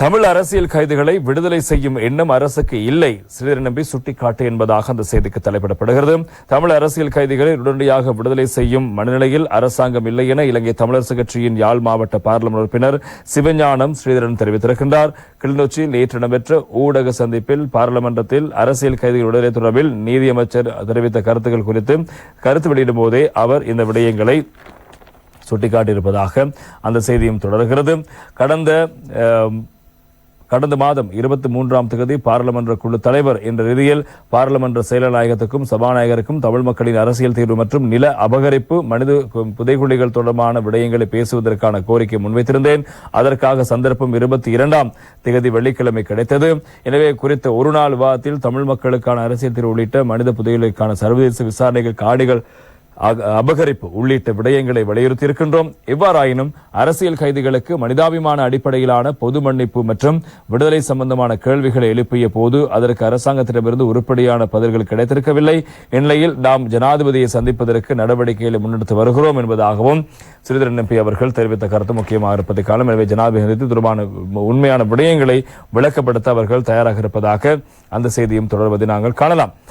தமிழ் அரசியல் கைதிகளை விடுதலை செய்யும் எண்ணம் அரசுக்கு இல்லை. ஸ்ரீதரன் நம்பி சுட்டிக்காட்டு என்பதாக அந்த செய்திக்கு தலைப்பிடப்படுகிறது. தமிழ் அரசியல் கைதிகளை உடனடியாக விடுதலை செய்யும் மனநிலையில் அரசாங்கம் இல்லை என இலங்கை தமிழரசு கட்சியின் யாழ் மாவட்ட பாராளுமன்ற உறுப்பினர் சிவஞானம் ஸ்ரீதரன் தெரிவித்திருக்கின்றார். கிளிநொச்சியில் நேற்று நடைபெற்ற ஊடக சந்திப்பில் பாராளுமன்றத்தில் அரசியல் கைதிகள் விடுதலை தொடர்பில் நீதியமைச்சர் தெரிவித்த கருத்துக்கள் குறித்து கருத்து வெளியிடும் போதே அவர் இந்த விடயங்களை சுட்டிக்காட்டியிருப்பதாக அந்த செய்தியும் தொடர்கிறது. கடந்த கடந்த மாதம் இருபத்தி மூன்றாம் தேதி பாராளுமன்ற குழு தலைவர் என்ற ரீதியில் பாராளுமன்ற செயலநாயகத்துக்கும் சபாநாயகருக்கும் தமிழ் மக்களின் அரசியல் தீர்வு மற்றும் நில அபகரிப்பு மனித புதைகுழிகள் தொடர்பான விடயங்களை பேசுவதற்கான கோரிக்கை முன்வைத்திருந்தேன். அதற்காக சந்தர்ப்பம் இருபத்தி இரண்டாம் தேதி வெள்ளிக்கிழமை கிடைத்தது. எனவே குறித்த ஒரு நாள் விவாதத்தில் தமிழ் மக்களுக்கான அரசியல் தீர்வு உள்ளிட்ட மனித புதைகுழிகளுக்கான சர்வதேச விசாரணைகள் காடுகள் அபகரிப்பு உள்ளிட்ட விடயங்களை வலியுறுத்தி இருக்கின்றோம் எவ்வாறாயினும் அரசியல் கைதிகளுக்கு மனிதாபிமான அடிப்படையிலான பொது மன்னிப்பு மற்றும் விடுதலை சம்பந்தமான கேள்விகளை எழுப்பிய போது அதற்கு அரசாங்கத்திடமிருந்து உருப்படியான பதில்கள் கிடைத்திருக்கவில்லை. இந்நிலையில் நாம் ஜனாதிபதியை சந்திப்பதற்கு நடவடிக்கைகளை முன்னெடுத்து வருகிறோம் என்பதாகவும் ஸ்ரீதரன் எம்பி அவர்கள் தெரிவித்த கருத்து முக்கியமாக இருப்பதை காலம் எனவே ஜனாதிபதி தொடர்பான உண்மையான விடயங்களை விளக்கப்படுத்த அவர்கள் தயாராக இருப்பதாக அந்த செய்தியும் தொடர்வதை நாங்கள் காணலாம்.